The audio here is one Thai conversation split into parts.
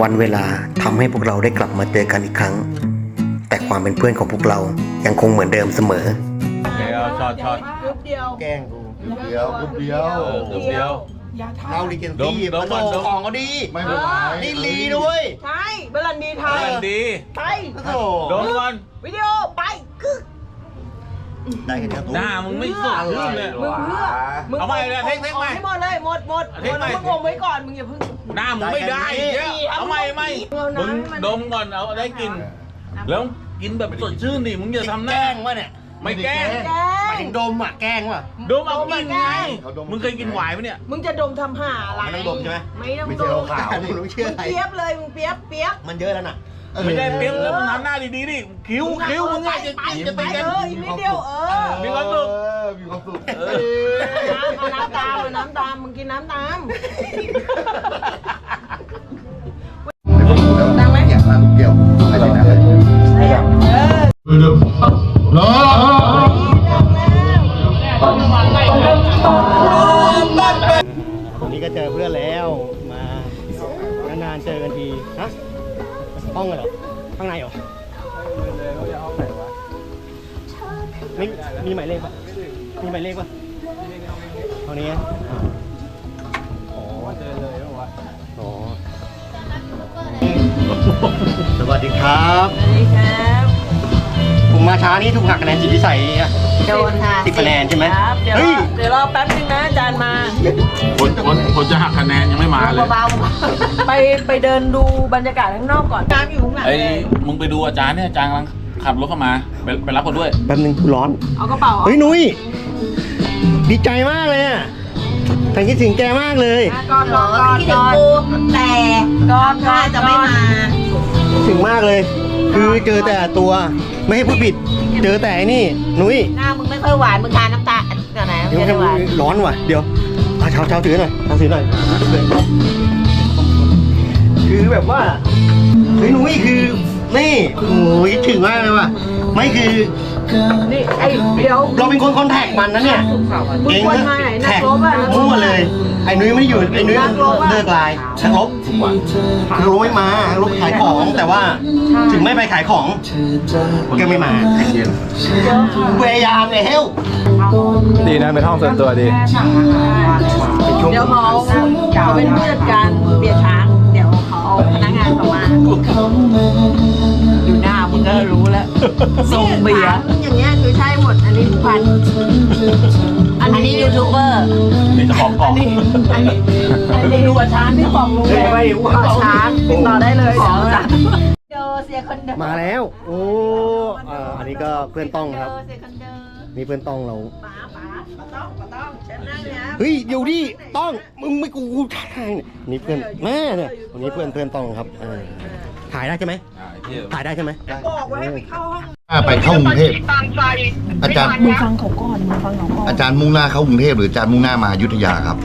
วันเวลาทำให้พวกเราได้กลับมาเจอกันอีกครั้ง แต่ความเป็นเพื่อนของพวกเรายังคงเหมือนเดิมเสมอโอเคเอาช็อตช็อตกรุ๊ปเดียวแกล้งกูเดียวกรุ๊ปเดียวเออเดียวอย่าทเราลิเกนดมตี้ดมมาก่อนโลดมของก็ดี ไม่เป็นไรนี่ลีด้วยำใช่เบลันดีไทเอยอดีไปโอ้โหดมก่อนวิดีโอไปกึกได้กันครับหน้ามึงไม่สดขึ้นเลยมึงเพื่อมึงเอาใหม่เลยเทคเทคใหม่ให้หมดเลยหมดหมดเทคใหม่มึงอมไว้ก่อนมึงอย่าเพิ่ง หน้ามึงไม่ได้เยอะเอาใหม่ไหมเอาน้ำมึงให้มันดมก่อนเอาได้กลิน แล้วกินแบบสดชื่นดิมึงอย่าทำหแกน้าล้งวะเนี่ยไม่แกล้งแกหมายถึงดมอะแกล้งวะ ดมเอากลินไงมึงเคยกินหวายไหมเนี่ยมึงจะดมทำห่าอะไรมันต้องดมใช่ไหม ไม่ต้องไม่ดใช่มขาวมึงรู้เชื่ออะไร เปียบเลยมึงเปียบเปียบ มันเยอะแล้วน่ะไม่ได้เปรี้ยวแล้วมึงทำหน้าดีๆดิคิ้วคิ้วมึงไงจะไปกินจะไปตีกันเอออีกนิดเดียวเออ มีความสุข เออ มีความสุขเออน้ำเอาน้ำตามเอาน้ำตามมึงกินน้ำตามดังไหมเนี่ยมาลูกเกี่ยวอะไรนะเลยเออรอวันนี้ก็เจอเพื่อนแล้วมานานๆเจอกันทีฮะห้องเหรอข้างในเหรอไม่มีหมายเลขปะ มีหมายเลขปะเท่านี้อะอ๋อเจอเลยว่าอ๋อสวัสดีครับ สวัสดีครับ ผมมาช้านี่ถูกหักคะแนนจิตวิสัยอะโดนค่ะสิบคะแนนใช่ไหมครับเดี๋ยวรเฮ้อยเดี๋ยวรอแป๊บนึงนะอาจารย์มาคนคนคนจะหักคะแนนยังไม่มาเลยเบาๆไปไปเดินดูบรรยากาศข้างนอกก่อนน้ำอยู่ข้างหลังไอ้เลยมึงไปดูอาจารย์เนี่ยอาจารย์กำลังขับรถเข้ามา ไปไปรับคนด้วย แป๊บนึงร้อน เอากระเป๋าเฮ้ยนุ้ย ดีใจมากเลยอะฉันคิดถึงแกมากเลยก่อนก่อนก่อนคิดถึก่งอนกูแต่ก่อนก่อนจะไม่มาคิดถึงมากเลย คือเจอแต่ตัวไม่ให้พูดผิด เจอแต่ไอ้นี่ นุ้ยหน้ามึงไม่ค่อยหวานมึงทานน้ำตาลเดี๋ยวไหนเดี๋ยวจะได้หวานร้อนว่ะ เดี๋ยวเอาเช้าเช้าถือหน่อยเช้าถือหน่อยคือแบบว่าเฮ้ยนุ้ยคือ นี่โอ้ยคิดถึงมากเลยว่ะไม่คือนี่ไอ้เดี๋ยวเราเป็นคนคอนแทคมันนะเนี่ยมึงควรมาไหนนักแท็กรบอะนักรมั่บวเลย ไอ้นุ้ยไม่ได้อยู่ไอ้นุ้ยนักรบอะเลิกไลน์นักรบนักรบไม่มานักรบขายของแต่ว่าถึงไม่ไปขายของก็ไม่มาพยายามเลยเฮลดีนะเป็นห้องส่วนตัวดี เดี๋ยวเขาเขาเป็นผู้จัดการเบียร์ช้า งานเขามาดูหน้ามึงก็รู้แล้วส่งเบียร์ อย่างเงี้ยคือใช่หมด อันนี้ทุกพัน อันนี้ยูทูบเบอร์ นี่เจ้าของกล่อง อันนี้อันนี้อันนี้ดูว่าช้างที่บอกลุงเลยว่าช้างติดต่อได้เลยเดี๋ยวจ้ะโดเสียคนเดิมมาแล้ว โอ้อ่าอันนี้ก็เพื่อนต้องครับ เสียคนเดิม นี่เพื่อนต้องเราป๋าป๋าป๋าต้องป๋าต้องเชิญนั่งเลยนะเฮ้ยเดี๋ยวดิต้องมึงไม่กูกูถ่ายเนี่ยนี่เพื่อนแม่เนี่ยวันนี้เพื่อนเพื่อนต้องครับเออถ่ายได้ใช่ไหมถ่ายได้ใช่ไหมบอกไว้ให้ไปเข้าห้องถ้าไปเข้ากรุงเทพอาจารย์มึงฟังเขาก่อนมึงฟังเขาก่อนอาจารย์มุ่งหน้าเข้ากรุงเทพหรืออาจารย์มุ่งหน้ามาอยุธยาครับ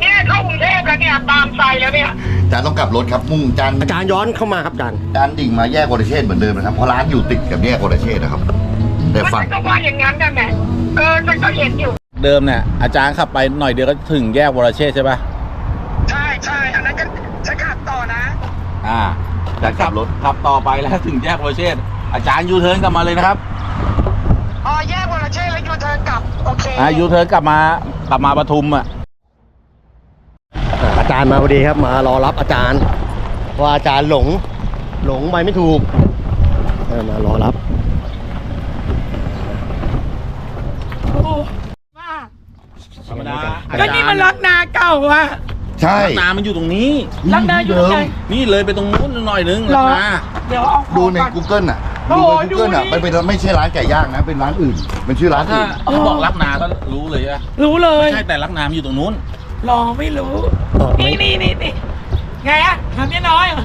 เนี่ยเข้ากรุงเทพแล้วเนี่ยตามใจแล้วเนี่ยอาจารย์ต้องกลับรถครับมุ่งอาจารย์อาจารย์ย้อนเข้ามาครับอาจารย์อาจารย์ดิ่งมาแยกวรเชษฐ์เหมือนเดิมนะครับเพราะร้านอยู่ติดกับแยกวรเชษฐ์นะครับ แต่ฝั่ง มันก็ว่าอย่างนั้นนั่นแหละเออฉันก็เห็นอยู่ เดิมเนี่ยอาจารย์ขับไปหน่อยเดียวก็ถึงแยกวรเชษฐ์ใช่ป่ะใช่ใช่อันนั้นก็ฉันขับต่อนะอ่าอาจารย์ขับรถขับต่อไปแล้วถึงแยกวรเชษฐ์อาจารย์ยูเทิร์นกลับมาเลยนะครับอ๋อแยกวรเชษฐ์แล้วยูเทิร์นกลับโอเคอ่ายูเทิร์นกลับมากลับมาปทุมอะอาจารย์มาพอดีครับ มารอรับอาจารย์เพราะว่าอาจารย์หลง หลงไปไม่ถูกเออมารอรับ ธรรมดา ก็นี่มันรักนาเก่าอะใช่ลักนามันอยู่ตรงนี้ รักนาอยู่ตรงไหน นี่เลยไปตรงนู้นหน่อยนึงเหรลัอ กนา เดี๋ยวเอาขดูองในก่อน Google อะ โอ้ดูโหใน Google อะดูดิ มันเป็นไม่ใช่ร้านไก่ย่างนะ เป็นร้านอื่น มันชื่อร้านถ้าอื่นเขาบอกลักนาก็รู้เลยอะรู้เลยไม่ใช่แต่ลักนามันอยู่ตรงนู้น รอไม่รู้เออไม่นี่นี่นี่นี่ไงอะทำนี่น้อยเหรอ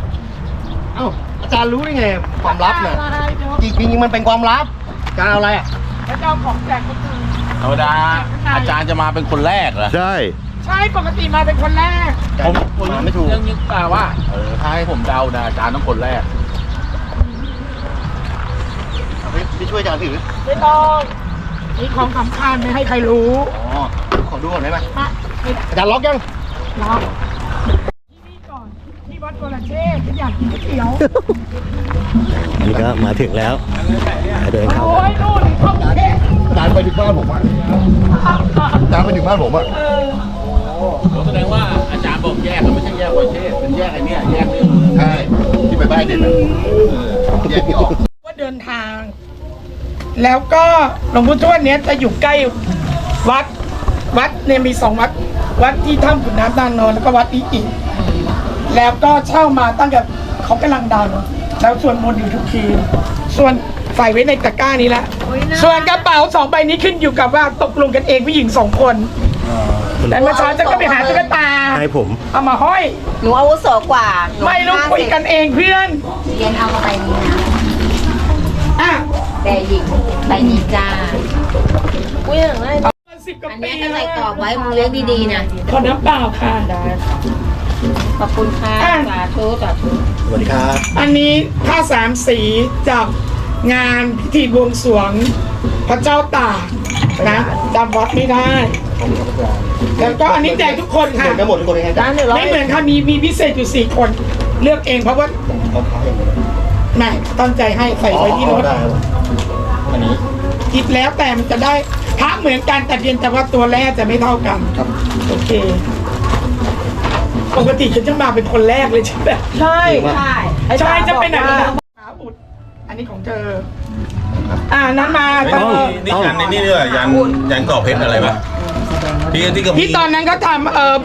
เอ้าอาจารย์รู้ได้ไงความลับเนี่ย อะไรเดี๋ยวจริงๆมันเป็นความลับอาจารย์เอาอะไรอะ แล้วจะเอาของแจกคนอื่น ธรรมดา อาจารย์จะมาเป็นคนแรกเหรอ ใช่ ใช่ปกติมาเป็นคนแรก ผมผมมาไม่ถูก ยังยึดตาว่า เออ ถ้าให้ผมเดานะอาจารย์ต้องคนแรกเอาไปไปช่วยอาจารย์ถือ ไม่ต้องมีของสำคัญไม่ให้ใครรู้ อ๋อ ขอดูก่อนได้ไหมมาไม่อาจารย์ล็อกยังล็อก นี่ก่อนที่วัดโกลาเช่ฉันอยากกินก๋วยเตี๋ยวอันนี้ก็มาถึงแล้วเดินเข้าโอ้ยนู่นเข้ากรุงเทพจานไปถึงบ้านผมอะจานไปถึงบ้านผมอะแสดงว่าอาจารย์บอกแยกมันไม่ใช่แยกประเทศเป็นแยกไอ้เนี่ยแยกเรื่องใช่ที่ไปบ้านเด็กนะแยกที่ออกว่าเดินทาง แล้วก็หลวงพ่อทวดเนี้ยจะอยู่ใกล้วัดวัดเนี่ยมีสองวัด วัดที่ถ้ำขุนน้ำนางนอนแล้วก็วัดอีอี แล้วก็เช่ามาตั้งแต่เขากำลังดังแล้วส่วนมนต์อยู่ทุกทีส่วนใส่ไว้ในตะกร้านี้ละส่วนกระเป๋าสองใบนี้ขึ้นอยู่กับว่าตกลงกันเองผู้หญิงสองคนแต่เมื่อเช้าจะก็ไปหาตุ๊กตาให้ผม เอามาห้อย หนูอาวุโสกว่าหนูไม่รู้คุยกันเองเพื่อนเรียนเอามาไปนี้นะอะแต่หญิงไปนี้จ้าอุ้ยอย่างไรสิบกว่าอันปีเนี้ยก็ใส่กรอบไว้มึงเลี้ยงดีๆนะขอน้ำเปล่าค่ะ ขอบคุณค่ะ สาธุสาธุสวัสดีครับ อันนี้ผ้าสามสีจากงานพิธีบวงสรวงพระเจ้าตากนะจำวัดไม่ได้แล้วก็อันนี้แจกทุกคนค่ะ เดินกันหมดทุกคนเลยครับไม่เหมือนค่ะมีมีพิเศษอยู่สี่คน เลือกเองเพราะว่าแม่ตั้งใจให้ใส่ไว้ที่รถได้ครับอันนี้คิดแล้วแต่มันจะได้พระเหมือนกันแต่เพียงแต่ว่าตัวแรกจะไม่เท่ากัน ครับโอเค ปกติฉันจะมาเป็นคนแรกเลยใช่ไหมใช่ใช่ใช่จะเป็นอะไรนะขาอุด อันนี้ของเธอ อ่านั้นมาเธอนี่ยันในนี่ด้วยยันยันกรอบเพชรอะไรปะที่ที่ก็มีที่ตอนนั้นเขาทำเอ่อ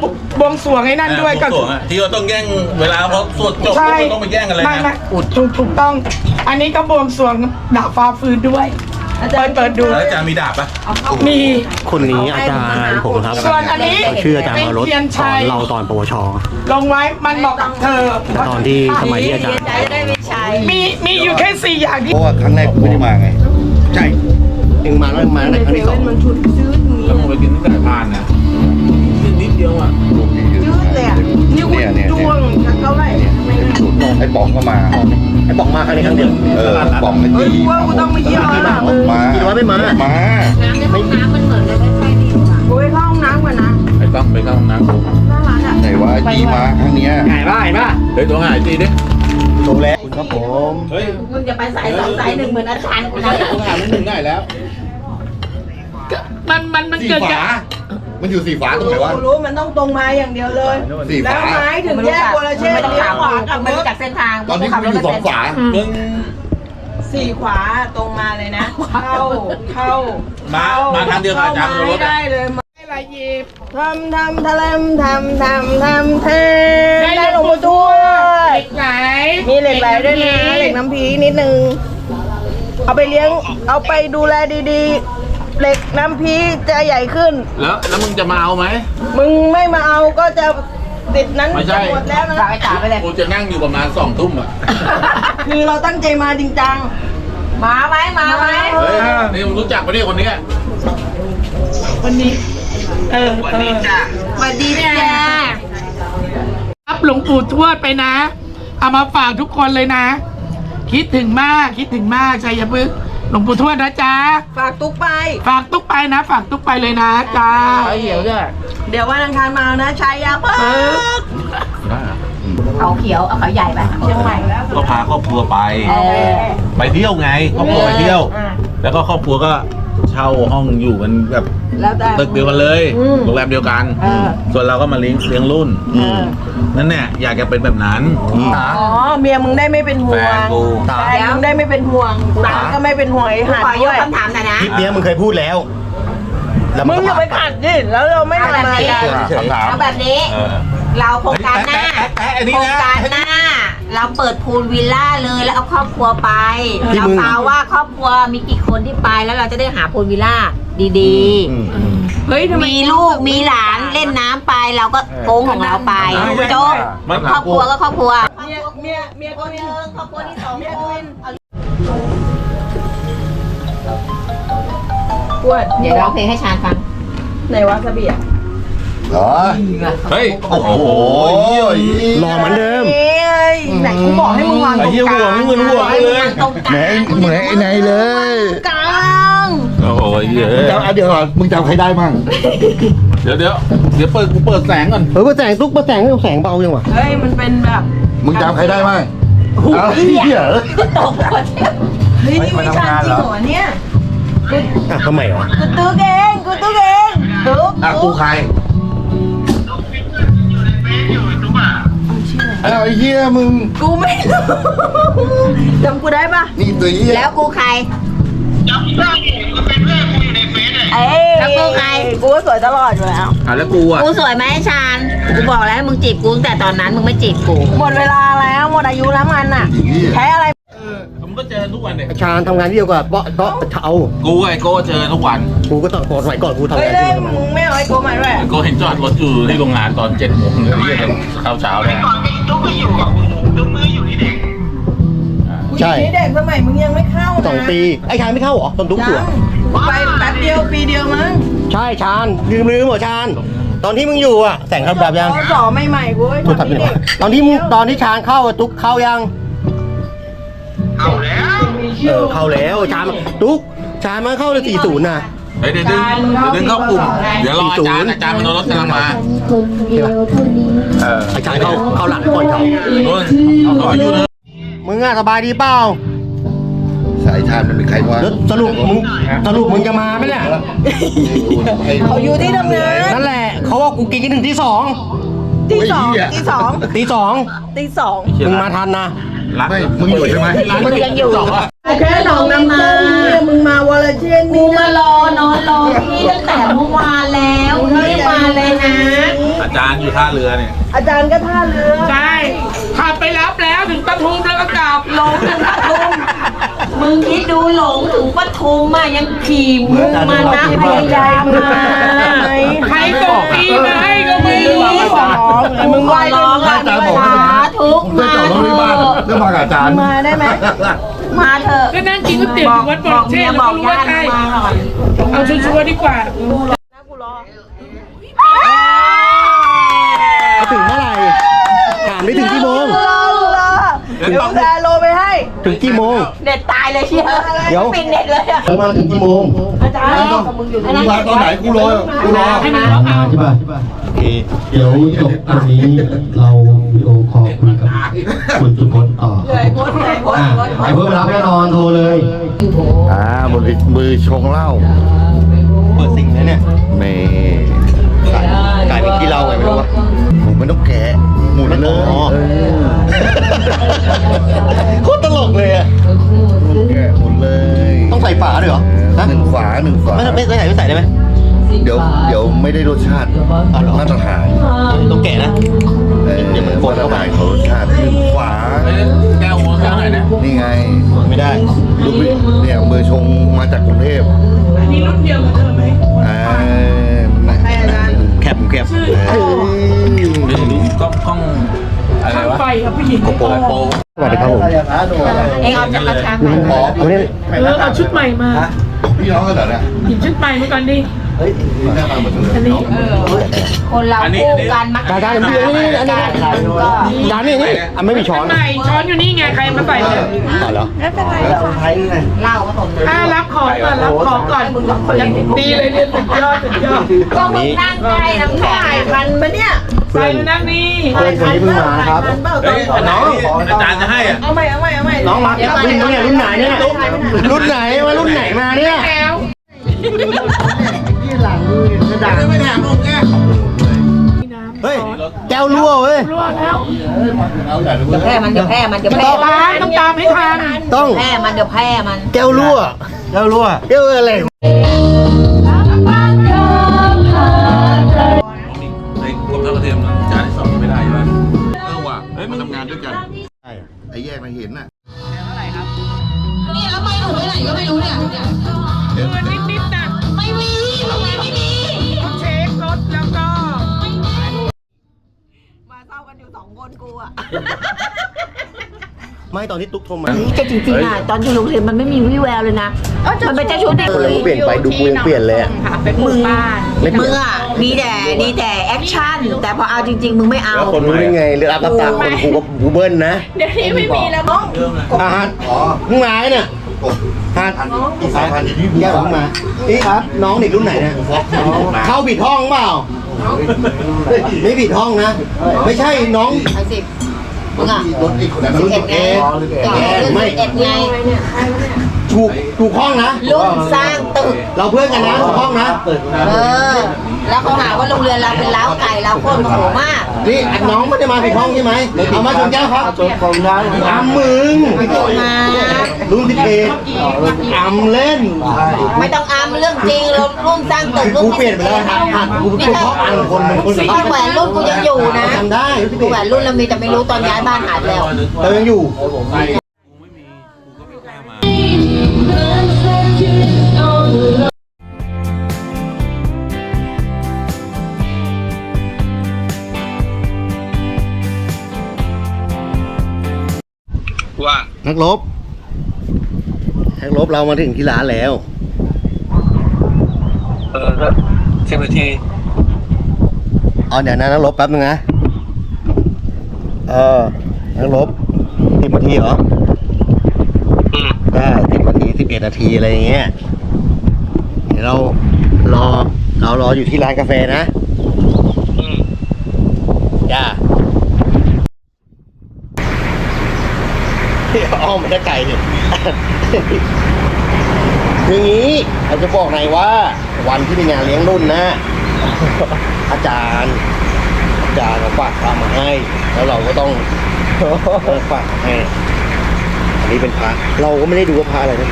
บวงสรวงให้นั่นด้วยก็ก็สวงอะที่ว่าต้องแย่งเวลาพอสวดจบใช่ก็ต้องไปแย่งอะไรไม่ไม่นะถูกถูกต้อง อันนี้ก็บวงสรวงดาบฟ้าฟื้นด้วย เปิดเปิดดู แล้วอาจารย์มีดาบปะมี คนนี้อาจารย์ผมครับส่วนอันนี้เขาชื่ออาจารย์เป็นมารถเทียนสอชันยเราตอนปวช ลงไว้มันบอกกับเธอ แต่ตอนที่สมัยที่อาจารย์ใจจะได้ไม่ใช้มีมีอยู่แค่สี่อย่างที่เพราะว่าครั้งแรกกูไม่ได้มาไง ใช่ยังมาแล้วมาในครั้งที่สองแล้วมึงไปกินที่สายพานนะนิดเดียวอะยืดเลยอะเนี่ยเนี่ยเนี่ยดวงเท่าไหร่ไอ้ป๋องก็มา ไอ้บอกมาครั้งนี้ครั้งเดียวเออป๋องไอ้ตีมาหมดมากี่ร้อยไม่มามา น้ำในห้องน้ำมันเหมือนเลยไม่ใช่ดิโอ้ยเข้าห้องน้ำก่อนนะไปต้องไปเข้าห้องน้ำไหนว่าไอ้ตีมาครั้งเนี้ยหายป่ะหายป่ะเฮ้ยตัวหายตีดิลงแล้วครับผมเฮ้ยมึงจะไปสายสองสายหนึ่งเหมือนอาจารย์กูนะตัวหายมันหนึ่งได้แล้วมันมันมันสีเกิดจาฝาก มันอยู่สีฟ้าตรงไหนวะ รู้มันต้องตรงมาอย่างเดียวเลย สีแล้วฟ้าไม้ถึงแยกโกลาเช่ไม่ต้องเลี้ยถาวมขวากูกับไม่รรู้ถจักเส้นทางตอนนี้กูอยู่สองฝามึงสี่ขวาตรงมาเลยนะ เข้าเข้ามามาทางเดียวกับอาจารย์เข้รไม้ถได้อะเลยอะไรหยิบทำทำทะเลมทำทำทำเทได้หลวงปู่ทวดเหล็กไหลมีเหล็กไหลด้วยนะเหล็กน้ำพีนิดนึง เอาไปเลี้ยง เอาไปดูแลดีๆ เหล็กน้ำพีจะใหญ่ขึ้น แล้วแล้วมึงจะมาเอาไหมมึงไม่มาเอาก็จะติดนั้นไม่ใช่จะหมดแล้วนะฝากไอ้จ๋าไปเลย กูจะนั่งอยู่ประมาณสองทุ่มอะคือเราตั้งใจมาจริงจัง มาไหมมาไหมเฮ้ยนี่มึงรู้จักปะเนี่ยคนเนี้ยวันนี้เออเออสวัสดีจ้ารับหลวงปู่ทวดไปนะ เอามาฝากทุกคนเลยนะ คิดถึงมากคิดถึงมากชัยพฤกษ์ หลวงปู่ทวดนะจ๊ะ ฝากตุ๊กไป ฝากตุ๊กไปนะ ฝากตุ๊กไปเลยนะจ้าเหี่ยวด้วยเดี๋ยววันอังคารมานะชายาเพิ่กเขาเขียวเอาเขาใหญ่ไปเชียงใหม่ก็พาครอบครัวไป เออ ไปเที่ยวไงครอบครัวไปเที่ยว แล้วก็ครอบครัวก็ เช่าห้องอยู่กันแบบแล้วแต่ ตึกเดียวกันเลยอืมโรงแรมเดียวกัน เออ ส่วนเราก็มาเลี้ยงเลี้ยงรุ่นเออนั่นเนี่ยอยากจะเป็นแบบนั้นอ๋อเมียมึงได้ไม่เป็นห่แฟวงนกูแฟนมึงได้ไม่เป็นห่วงตาก็ไม่เป็นห่วงไอ้หัดขอยด้กวยคำถามหน่อยนะ คลิปเนี้ยมึงเคยพูดแล้วแล้วมึงอย่าไปก็ผ่ขัดดิแล้วเราไม่เอาทำแบบงานนี้กัน คำถาม เอาแบบนี้ เออ เราโครงการหน้าแปะแปะแปะอันนี้โครนะ งการหน้า เราเปิดพูลวิลล่าเลยแล้วเอาครอบครัวไปเราตาว่าครอบครัวมีกี่คนที่ไปแล้วเราจะได้หาพูลวิลล่าดีอืมอืม เฮ้ยทำไม ๆ มีลูกมีหลานเล่นน้ำไปเราก็โกงของเราไปโจ๊กมัน ครอบครัวก็ครอบครัว เมียเมียเมียคคนนนึหงนึ่งครอบครัวที่สองคนเอาปวดเดี๋ยวร้องเพลงให้ชาญฟัง ไหนวะสเบีย เหรอเฮ้ย โอ้โหรอเหมือนเดิม เอ้ยไหนกูบอกให้มึงวางตไอ้รงเหี้ยกห่วลางงนี่มึงห่วงกูเลยตรงกไหนลางเหมือนไอ้ไหนเลย กลางโอ้โหเหี้ยมึงจำอะเดี๋ยวก่อนมึงจำใครได้มั่งเดี๋ยวเดี๋ยวเดี๋ยวเปิดกูเปิดแสงก่อนเออป้าแสงตุ๊กป้าแสงแสงเบายังวะเฮ้ยมันเป็นแบบมึงจำใครได้บ้างเอาเหี้ยตกหมดเฮ้ยนี่ไม่ใช่จริงเหรอเนี่ยอะทำไมวะกูตึกเองกูตึกเองตึกอะกูใคร อ้าวไอ้เหี้ยมึง กูไม่รู้จำกูได้ปะนี่ตัวเหี้ยแล้วกูใครเอ้ยแล้วกูใครกูก็สวยตลอดอยู่แล้ว อะแล้วกูอะ กูสวยไหมไอ้ชาญกูบอกแล้วให้มึงจีบกูตั้งแต่ตอนนั้นมึงไม่จีบกู หมดเวลาแล้วหมดอายุแล้วมันน่ะไอ้เหี้ยใช้อะไรผม ก็เจอทุกวันเนี่ยชาญทำงานที่เดียวกับเบาะเบาะเอากูกับไอโก้เจอทุกวันกูก็ต้องสมัยก่อนกูทำเฮ้ยงานเล่ที่เดียวกับมันมึงไม่เอาไอ้โกมาด้วยไอโก้เห็นจอดรถอยู่ที่โรงงานตอนเจ็ดโมงเลยที่เห็นเช้าเช้าๆเนี่ยใช่นี่เด็กสมัยมึงยังไม่เข้านะสองปีไอ้ชาญไม่เข้าเหรอตอนทุกยัตัวงไปแป๊บเดียวปีเดียวมั้งใช่ชาญลืมลืมเหรอชาญตอนที่มึงอยู่อะแต่งคำแบบยังพอสอใหม่ๆกูไอ้โทรศัพท์อยู่ไหนวะตอนที่มึงตอนที่ชาญเข้าอะตุ๊กเข้ายัง เข้าแล้วเออเข้าแล้วชาญตุ๊กชาญมันเข้าเลยสี่ศูนย์นะ เฮ้ยเดี๋ยวดึงเดี๋ยวดึงเข้ากลุ่ม เดี๋ยวรออาจารย์อาจารย์มโนรถกำลังมาเออไอ้ชาญเข้าเข้าหลังก่อนเขานู่นขออยู่เถอะมึงอะสบายดีเปล่าสายชาญมันเป็นใครวะแล้วสรุปมึงสรุปมึงจะมาไหมเนี่ยเขาอยู่ที่ทำงานนั่นแหละเขาว่ากูกินกันถึงที่สองตีสองตีสองตีสองตีสองมึงมาทันนะ รักไม่ มึงอยู่ใช่ไหมมึงยังอยู่แค่หนองน้ำส้มเนี่ยมึงมาวอลเลเชนกูนี่มารอนอนรอพี่ตั้งแต่เมื่อวานแล้วรีบมาเลยนะ อาจารย์อยู่ท่าเรือเนี่ย อาจารย์ก็ท่าเรือ ใช่ขับไปรับแล้วถึงปทุมแล้วก็กลับหลงถึงปทุมมึงคิดดูหลงถึงปทุมอะยังขี่มึงมานะพยายามมาใครส่งปีมาให้ก็ไม่รู้มึงไหวร้องกัอะนอาจารย์บอกสา ว่าธุเพื่อมาจอดรถเถที่บ้านอะเรื่องมากับอาจารย์มาได้ไหมมาเถอะก็นั่งกินก๋วยเตี๋ยวอยู่วัดบบรอกเชเมียษฐ์บแล้วอกก็รู้ญาว่าติใช่มาหน่อยเอาชัวร์ๆดีกว่าเอาถึงเมื่อไหร่ถามได้ถึงกี่โมง รอรอเดี๋ยวแพรโลไปให้ ถึงกี่โมง เน็ตตายเลยเชียวเดี๋ยว ปิดเน็ตเลยอะมาถึงกี่โมงอาจารย์กับมึงอยู่มึงมาตอนไหนกูรอกูรอใช่ป่ะใช่ป่ะโอเคเดี๋ยวจบตรงนี้เรา วิดีโอคอลคุยกับคุณสุพจน์ต่อไอ้โพสไอ้โพสอะไอ้เพิ่มรับแน่นอนโทรเลยอ่ามือมือชงเหล้าเปิดซิงแล้วเนี่ยนี่กลายเป็นที่เราไงไม่รู้วะผมไม่ต้องแกะหมุนเลยอ๋อเออโคตรตลกเลยอะแกะหมุนเลย ต้องใส่ฝาด้วยเหรอฮะหนึ่งฝาหนึ่งฝาไม่ไม่ไม่ใส่ไม่ใส่ได้ไหมเดี๋ยวเดี๋ยวไม่ได้รสชาติอ๋อเหรอมาตรฐานต้องแกะนะ เดี๋ยวมันปนเข้าไปมตรฐของรสชาติหนึ่งฝาแก้วหัวแก้วไหนนะนี่ไงไม่ได้ดูดิเนี่ยมือชงมาจากกรุงเทพอันนี้รุ่นเดียวกันไหมอ่าไหนแคบแคบเอ้ยกล้องกล้องอะไรวะไฟครับผู้หญิง โปโป สวัสดีครับผมเองเอาจากกระชากไปอ๋อเอาเนี่ยเออเอาชุดใหม่มาพี่น้องกันเหรอเนี่ยหยิบชุดใหม่มาก่อนดิหน้าตาเหมือนกันเลยอันนี้คนเราคู่กันมักได้ได้นี่นี่นี่อันนี้จานนี่นี่อะไม่มีช้อนใหม่ช้อนอยู่นี่ไงใครมาใส่เนี่ยต่อเหรอเหล้าผสมอ่ารับของก่อนรับของก่อนยังดีเลยเนี่ยสุดยอดสุดยอดก็มึงนั่งใกล้น้ำแข็งถ่ายทันปะเนี่ย เพื่ใส่อนมานั่งนี่เพื่อนคนนี้เพิ่งมานะครับทันเปล่าเฮ้ยอันไหนที่อาจารย์จะให้อะเอาใหม่เอาใหม่เอาใหม่น้องมารุ่นเนี่ยรุ่นไหนเนี่ยรุ่นไหนมารุ่นไหนมาเนี่ยแล้วเฮ้ยแก้วรั่วเว้ยรั่วแล้วเดี๋ยวแพ้มันเดี๋ยวแพ้มันเดี๋ยวแพ้ตามต้องตามให้ทันต้องแพ้มันเดี๋ยวแพ้มันแก้วรั่วแก้วรั่วแก้วอะไร เศร้ากันอยู่สองคนกูอะไม่ตอนที่ตุ๊กโทรมาแต่จริงๆอะตอนอยู่โรงเรียนมันไม่มีวิแววเลยนะ มันเป็นเจ้าชู้เด็กเลยเปลี่ยนไปดูกูยังเปลี่ยนเลยอะมึงไม่เปมึลี่ยงนอะดีแต่ดีแต่แอคชั่น แต่พอเอาจริง ๆ มึงไม่เอาแล้วคนรู้ได้ไงเรื่องรับตาคนกูก็กูเบิ้ลนะเดี๋ยวนี้ไม่มีแล้วมั้งอาหารอ๋อมึงมาไอ้เนี่ยกบฮะพันอีกสายพันธุ์ที่แก้วมึงมานี่ครับน้องเด็กรุ่นไหนเนี่ยเข้าผิดห้องเปล่า ไม่ผิดห้องนะ ไม่ใช่น้องมึงอะรถอีกคนนั้นสิรุ่บนเอ็ดตัวไงเองก็รุ่นไม่สิบเอ็ดไง ถูกถูกห้องนะรุ่นสร้างตึก เราเพื่อนกันนะถูกห้องนะ เออ แล้วเขาหาว่าโรงเรียนเราเป็นล้าวไก่เราโคตรโมโหมาก นี่น้องไม่ได้มาผิดห้องใช่ไหมเอามาชนแก้วครับอำมึงมารุ่นที่เกอำเล่น ไม่ต้องอามเรื่องจริงเรารุ่นสร้างตึกรุ่นกูเปลี่ยนไปแล้วหัดหัดกูเป็นเพราะอันคนมันคนถ้าแหวนรุ่นกูยังอยู่นะจำได้รุ่นที่กูเกแหวนรุ่นเรามีแต่ไม่รู้ตอนย้ายบ้านหายไปแล้วเรายังอยู่ ว่านักรบนักรบเรามาถึงที่ร้านแล้ว เออสิบนาทีเอาเดี๋ยวนะนักรบแป๊บนึงนะ เออนักรบสิบนาทีเหรออื 11นาทีอะไรอย่างเงี้ยเดี๋ยวเรารอเรารออยู่ที่ร้านกาแฟนะอย่าอ้อมมันจะไก่เนี่ยคืองี้เราจะบอกไายว่า วันที่มีงานเลี้ยงรุ่นนะ อาจารย์ อาจารย์เขาฝากพามาให้ แล้วเราก็ต้องฝากให้อันนี้เป็นพระเราก็ไม่ได้ดูว่าพระอะไรนะ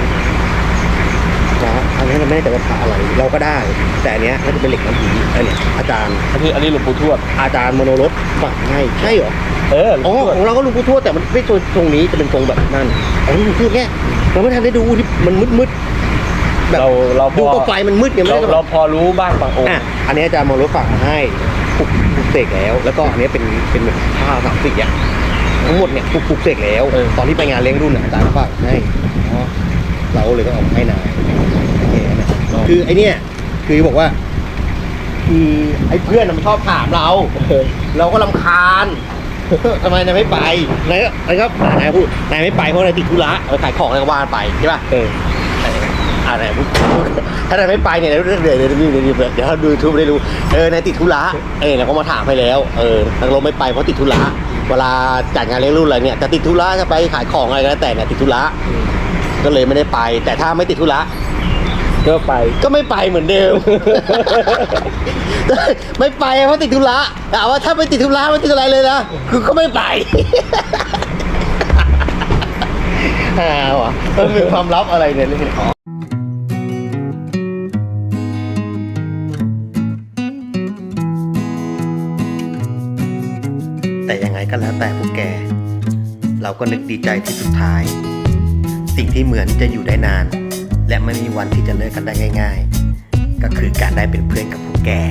พระอันนี้เราไม่ได้แต่ว่าพระอะไร เราก็ได้ แต่อันเนี้ยน่าจะเป็นเหล็กน้ำผีอันเนี้ยอาจารย์อันนี้อันนี้หลวงปู่ทวด อาจารย์มโนรสฝากให้ใช่เหรอ เอออ๋อของเราก็หลูกผู้ทวดแต่มันไม่ทรงทรงนี้จะเป็นทรงแบบนั่นอ๋อหลูกผู้ทวดแค่เราไม่ทันได้ดูที่มันมืดมืดๆแบบเราเราพดูก็ไฟมันมืดไงไม่เราได้เราพอรู้บ้างบางองค์ อะอันนี้อาจารย์มโนรสฝากมาให้ปลุกปลุกเสกแล้ว แล้วก็อันนี้เป็นเป็นแบบผ้าสามสีอะทั้งหมดเนี่ยปลุกปลุกเสกแล้วตอนที่ไปงานเลี้ยงรุ่นอะอาจารย์ฝากให้อ๋อเราเลยก็เอามาให้นาย คนะคือไอเนี้ยคือบอกว่า คือไอ้เพื่อนน่ะมันชอบถามเรา เราก็ลำคาญ ทำไมนายไม่ไปนายก็นายก็นายพูดนายไม่ไปเพราะนายติดธุระไปขายของอะไรก็ว่าไปใช่ป่ะเอออะไรพูดถ้านายไม่ไปเนี่ยเดี๋ยวเดี๋ยวเดี๋ยวเดี๋ยวเดี๋ยวเดี๋ยวเดี๋ยวดูทูบได้รู้เออนายติดธุระเออเราก็มาถามให้แล้ว เออทางลมไม่ไปเพราะติดธุระเวลาจัดงานเลี้ยงรุ่นอะไรเนี่ยจะติดธุระจะไปขายของอะไรก็แล้วแต่เนี่ยติดธุระก็เลยไม่ได้ไป แต่ถ้าไม่ติดธุระ ก็ไปก็ไม่ไปเหมือนเดิม ไม่ไปเพราะติดธุระแต่ว่าถ้าไม่ติดธุระไม่ติดอะไรเลยนะคือก็ไม่ไปฮ่าวะมันมีความลับอะไรเนี่ยเรื่องของแต่ยังไงก็แล้วแต่พวกแก เราก็นึกดีใจที่สุดท้าย สิ่งที่เหมือนจะอยู่ได้นาน และไม่มีวันที่จะเลิกกันได้ง่าย ๆ ก็คือการได้เป็นเพื่อนกับผู้แก่